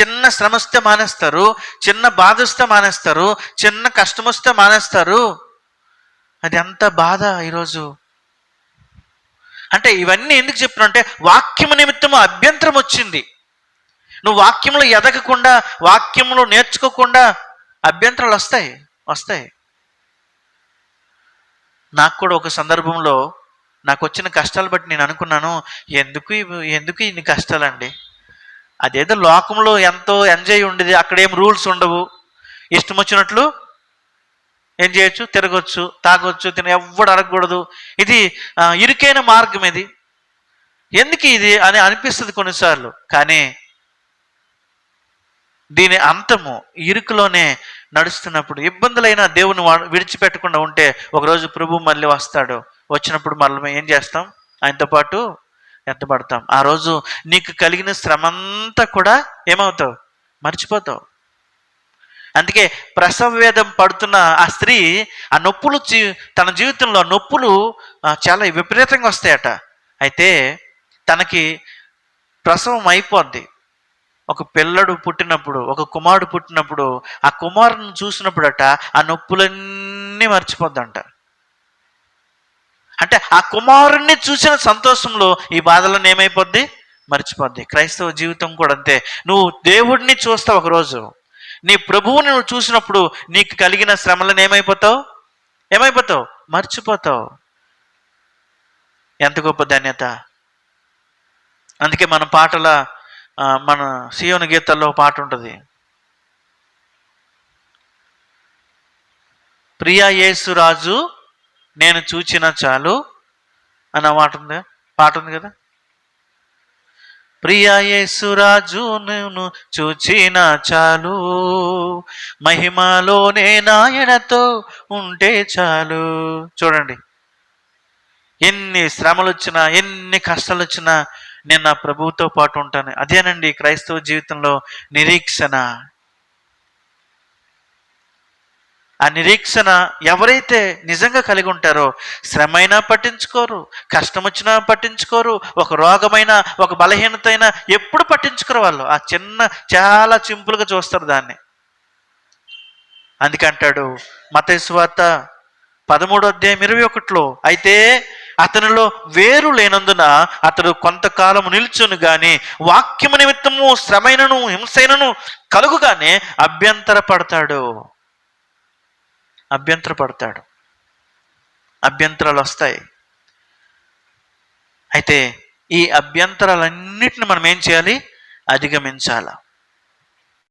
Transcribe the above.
చిన్న శ్రమ వస్తే మానేస్తారు చిన్న బాధ వస్తే మానేస్తారు చిన్న కష్టం వస్తే మానేస్తారు. అది ఎంత బాధ ఈరోజు. అంటే ఇవన్నీ ఎందుకు చెప్తున్నా అంటే వాక్యము నిమిత్తము అభ్యంతరం వచ్చింది. నువ్వు వాక్యంలో ఎదగకుండా వాక్యంలో నేర్చుకోకుండా అభ్యంతరాలు వస్తాయి వస్తాయి. నాకు కూడా ఒక సందర్భంలో నాకు వచ్చిన కష్టాలు బట్టి నేను అనుకున్నాను ఎందుకు ఎందుకు ఇన్ని కష్టాలండి? అదేదో లోకంలో ఎంతో ఎంజాయ్ ఉండేది అక్కడేం రూల్స్ ఉండవు. ఇష్టం వచ్చినట్లు ఏం చేయొచ్చు? తిరగొచ్చు తాగొచ్చు తిన ఎవ్వడు అడగకూడదు ఇది ఇరుకైన మార్గం ఇది. ఎందుకు ఇది అని అనిపిస్తుంది కొన్నిసార్లు. కానీ దీని అంతము ఇరుకులోనే నడుస్తున్నప్పుడు ఇబ్బందులైన దేవుని విడిచిపెట్టకుండా ఉంటే ఒకరోజు ప్రభు మళ్ళీ వస్తాడు. వచ్చినప్పుడు మళ్ళీ ఏం చేస్తాం? ఆయనతో పాటు ఎత్తబడతాం. ఆ రోజు నీకు కలిగిన శ్రమంతా కూడా ఏమవుతావు? మర్చిపోతావు. అందుకే ప్రసవ వేదం పడుతున్న ఆ స్త్రీ ఆ నొప్పులు జీ- తన జీవితంలో నొప్పులు చాలా విపరీతంగా వస్తాయట. అయితే తనకి ప్రసవం అయిపోద్ది. ఒక పిల్లడు పుట్టినప్పుడు ఒక కుమారుడు పుట్టినప్పుడు ఆ కుమారుని చూసినప్పుడట ఆ నొప్పులన్నీ మర్చిపోద్దంట. అంటే ఆ కుమారుణ్ణి చూసిన సంతోషంలో ఈ బాధలను ఏమైపోద్ది? మర్చిపోద్ది. క్రైస్తవ జీవితం కూడా అంతే. నువ్వు దేవుడిని చూస్తావు ఒకరోజు. నీ ప్రభువుని నువ్వు చూసినప్పుడు నీకు కలిగిన శ్రమలను ఏమైపోతావు? ఏమైపోతావు? మర్చిపోతావు. ఎంత గొప్ప ధన్యత. అందుకే మన పాటల మన సియోను గీతాల్లో పాట ఉంటుంది. ప్రియా యేసురాజు నేను చూచిన చాలు అన్న మాట ఉంది? పాట ఉంది కదా? ప్రియా యేసురాజు నేను చూచిన చాలు. మహిమలోనే నాయనతో ఉంటే చాలు. చూడండి. ఎన్ని శ్రమలు వచ్చినా ఎన్ని కష్టాలు వచ్చినా నేను నా ప్రభువుతో పాటు ఉంటాను. అదేనండి క్రైస్తవ జీవితంలో నిరీక్షణ. ఆ నిరీక్షణ ఎవరైతే నిజంగా కలిగి ఉంటారో శ్రమైనా పట్టించుకోరు కష్టం వచ్చినా పట్టించుకోరు ఒక రోగమైన ఒక బలహీనత అయినా ఎప్పుడు పట్టించుకోరు వాళ్ళు. ఆ చిన్న చాలా సింపుల్గా చూస్తారు దాన్ని. అందుకంటాడు మతేశ్వార్త పదమూడో అధ్యాయం ఇరవై ఒకటిలో అయితే అతనిలో వేరు లేనందున అతడు కొంతకాలం నిల్చును గాని వాక్యము నిమిత్తము శ్రమైనను హింసైనను కలుగుగానే అభ్యంతర అభ్యంతరపడతాడు. అభ్యంతరాలు వస్తాయి అయితే ఈ అభ్యంతరాలన్నిటిని మనం ఏం చేయాలి? అధిగమించాలా.